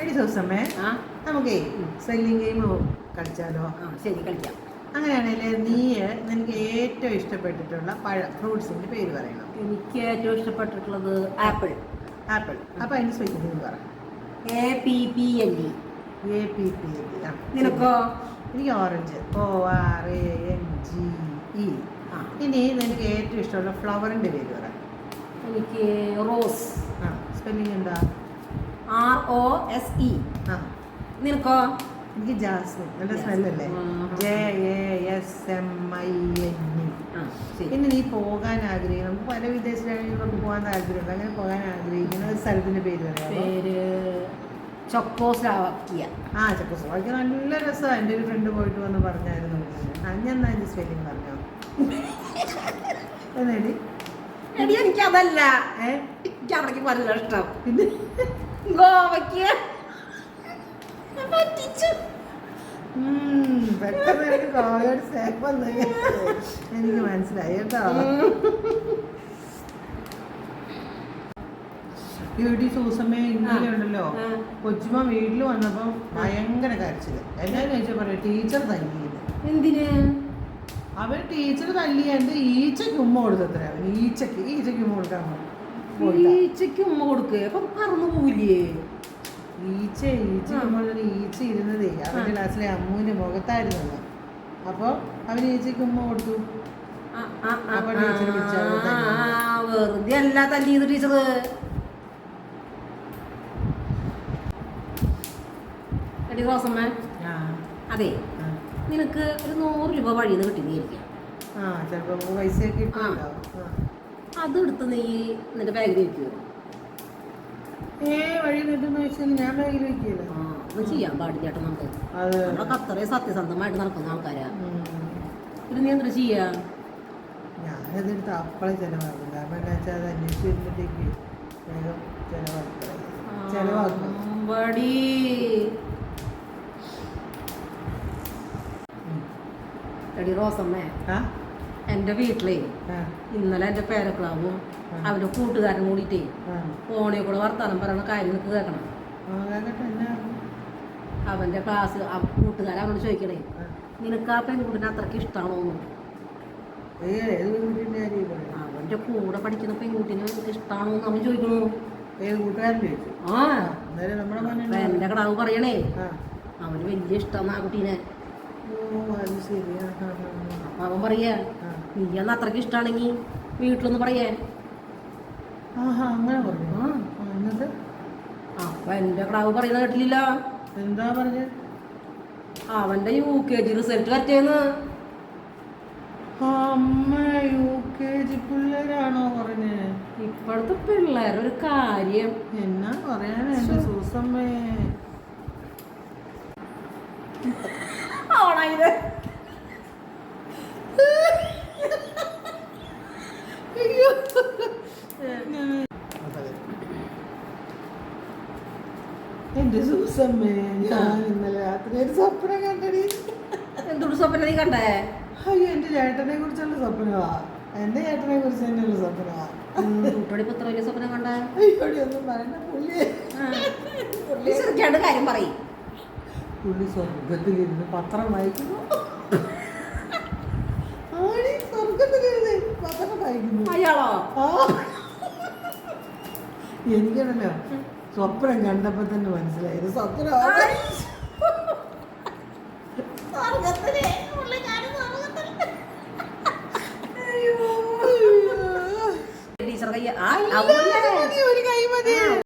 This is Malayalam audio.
എടി ദിവസമേ നമുക്കേ സെല്ലിങ് ഗെയിം കളിച്ചാലോ? ആ ശരി കളിക്കാം. അങ്ങനെയാണെങ്കിൽ നീ നിനക്ക് ഏറ്റവും ഇഷ്ടപ്പെട്ടിട്ടുള്ള പഴ ഫ്രൂട്ട്സിന്റെ പേര് പറയണം. എനിക്ക് ഏറ്റവും ഇഷ്ടപ്പെട്ടിട്ടുള്ളത് ആപ്പിൾ. ആപ്പിൾ. അപ്പൊ അതിന് സ്പെല്ലിംഗ് പറ. A P P L E A P P നിനക്കോ? എനിക്ക് orange. O R A N G E. ആ. ഇനി നിനക്ക് ഏറ്റവും ഇഷ്ടമുള്ള ഫ്ലവറിന്റെ പേര് പറ. എനിക്ക് റോസ്. ആ സ്പെല്ലിംഗ് എന്താ? ആർ ഒ എസ് ഇ നിനക്കോ? എനിക്ക് ജാസ്മിൻ നല്ല. സ്മെല്ലല്ലേ. J A S M I N ഇനി നീ പോകാൻ ആഗ്രഹിക്കണം. നമുക്ക് പല വിദേശ രാജ്യങ്ങളിലൊക്കെ പോകാൻ താല്പര്യമുണ്ട് അങ്ങനെ പോകാൻ ആഗ്രഹിക്കുന്ന ഒരു സ്ഥലത്തിന്റെ പേര് പറയാം പേര് ചൊക്കോസ്ലാവാക്കിയ. ആ ചെക്കോസ്ലോവാക്യ നല്ല രസമാണ്. എന്റെ ഒരു ഫ്രണ്ട് പോയിട്ട് വന്ന് പറഞ്ഞായിരുന്നു ഞാൻ എന്നാ അതിന്റെ സ്പെല്ലിംഗ് പറഞ്ഞോ? എന്നേടി എനിക്ക് അതല്ല എനിക്ക് അവിടേക്ക് പറഞ്ഞ ഇഷ്ടം. പിന്നെ? ഗോവയ്ക്ക്. പറ്റിച്ചു. ഉം, പെട്ടെന്ന് എനിക്ക് കോളേജ് സേഫ് വന്നു എനിക്ക് മനസ്സിലായി കേട്ടോ. ഇവിടെ സൂസമ്മേ ഇന്നലെ ഉണ്ടല്ലോ. ആ. കൊച്ചുമ്മ വീട്ടിൽ വന്നപ്പം ഭയങ്കര കരച്ചിൽ. എന്നാ ചോദിച്ചാ പറയാം ടീച്ചർ തല്ലിയത് എന്തിന്? അവൻ ടീച്ചർ എന്റെ ഈച്ചയ്ക്ക് ഉമ്മ കൊടുത്തത്ര അവൻ ഈച്ചയ്ക്ക് ഈച്ചയ്ക്ക് ഉമ്മ കൊടുക്കാൻ പോയിട്ടാ. ഈച്ചയ്ക്ക് ഉമ്മ കൊടുക്കുക അപ്പൊ പറന്നു പോവില്ലേ? ഈച്ച ഈച്ച നമ്മളൊരു ഈച്ച ഇരുന്നതേ. അവന്റെ ആ. ക്ലാസ്സിലെ അമ്മൂന്റെ മുഖത്തായിരുന്നു അപ്പൊ അവൻ ഈച്ചയ്ക്ക് ഉമ്മ കൊടുത്തു. ആ, ആ, ആ, ആ. ആ, വെറുതെ അല്ല തല്ലി ടീച്ചർ എടി റോസമ്മ. ആ. അതെ ആ. നിനക്ക് ഒരു നൂറ് രൂപ വഴിയിൽ നിന്ന് കിട്ടിയിരിക്കാം ആ ചിലപ്പോ പൈസയൊക്കെ ഇട്ടുണ്ടാവും ആ. അത് എടുത്ത് നീ നിന്റെ ബാഗിൽ വെക്കുമോ അത് ചെയ്യാൻ പാടില്ല ചേട്ടാ നമുക്ക്. നമ്മളൊക്കെ അത്രയും സത്യസന്ധമായിട്ട് നടക്കുന്ന ആൾക്കാരാ. ഇത് നീ എന്താ ചെയ്യാ? ഞാനതെടുത്ത് അപ്പളെ ചെലവാക്കും. കാരണം വെച്ചാൽ അത് അന്വേഷിച്ച് വരുമ്പോഴത്തേക്ക് വേഗം. എടി റോസമ്മേ. ആ? എന്റെ വീട്ടിലെ ഇന്നലെ എന്റെ പേരക്കളാവും അവന്റെ കൂട്ടുകാരൻ കൂടിയിട്ടേ ആ. ഫോണിൽ കൂടെ വർത്താനം പറയണ കാര്യം നിനക്ക് കേൾക്കണം. അവന്റെ? അവന്റെ ക്ലാസ് കൂട്ടുകാരൻ അവനോട് ചോദിക്കണേ നിനക്ക് ആ പെൺകുട്ടിനെ അത്രയ്ക്ക് ഇഷ്ടമാണോ അവന്റെ കൂടെ പഠിക്കുന്ന പെൺകുട്ടിനെ ഇഷ്ടമാണോ അവൻ ചോദിക്കണു. ആ. എന്റെ എന്റെ കടാവ് പറയണേ അവന് വലിയ ഇഷ്ടമാണ് ആ കുട്ടീനെ. അത് അപ്പൊ അവൻ പറയാ. നീ അന്ന് അത്രയ്ക്ക് ഇഷ്ടമാണെങ്കിൽ വീട്ടിലൊന്ന് പറയാൻ. ആഹാ അങ്ങനെ പറഞ്ഞു. ആ. എന്നിട്ട്? അപ്പൊ എന്റെ കടാവ് പറയുന്ന കേട്ടില്ല എന്താ പറഞ്ഞത് അവന്റെ യു കെ ജി റിസൾട്ട് വരട്ടേന്ന്. അമ്മ യു കെ ജി പിള്ളേരാണോ പറഞ്ഞേ? ഇപ്പോഴത്തെ പിള്ളേരൊരു കാര്യം. എന്നാ പറയാനാ എന്റെ ഓണായത് എന്റെ സൂസമ്മേ ഞാൻ ഇന്നലെ രാത്രി ഒരു സ്വപ്നം കണ്ടടി. എന്തൊരു സ്വപ്നം നീ കണ്ടേ? അയ്യോ എന്റെ ചേട്ടനെ കുറിച്ചുള്ള സ്വപ്നമാ. എന്റെ ചേട്ടനെ കുറിച്ച് തന്നെയുള്ള സ്വപ്നമാ. വലിയ സ്വപ്നം കണ്ടേ? അയ്യോടി ഒന്നും പറയണ്ട പുള്ളി നീ ശ്രദ്ധിക്കാണ്ട് കാര്യം പറയും. പുള്ളി സ്വർഗത്തിലിരുന്ന് പത്രം വായിക്കുന്നു. ആണി സ്വർഗത്തിലിരുന്ന് പത്രം വായിക്കുന്നു. അയാളോ. എനിക്കാണല്ലോ സ്വപ്നം കണ്ടപ്പോ തന്നെ മനസ്സിലായത് സ്വപ്നം ടീച്ചർ കയ്യ ആ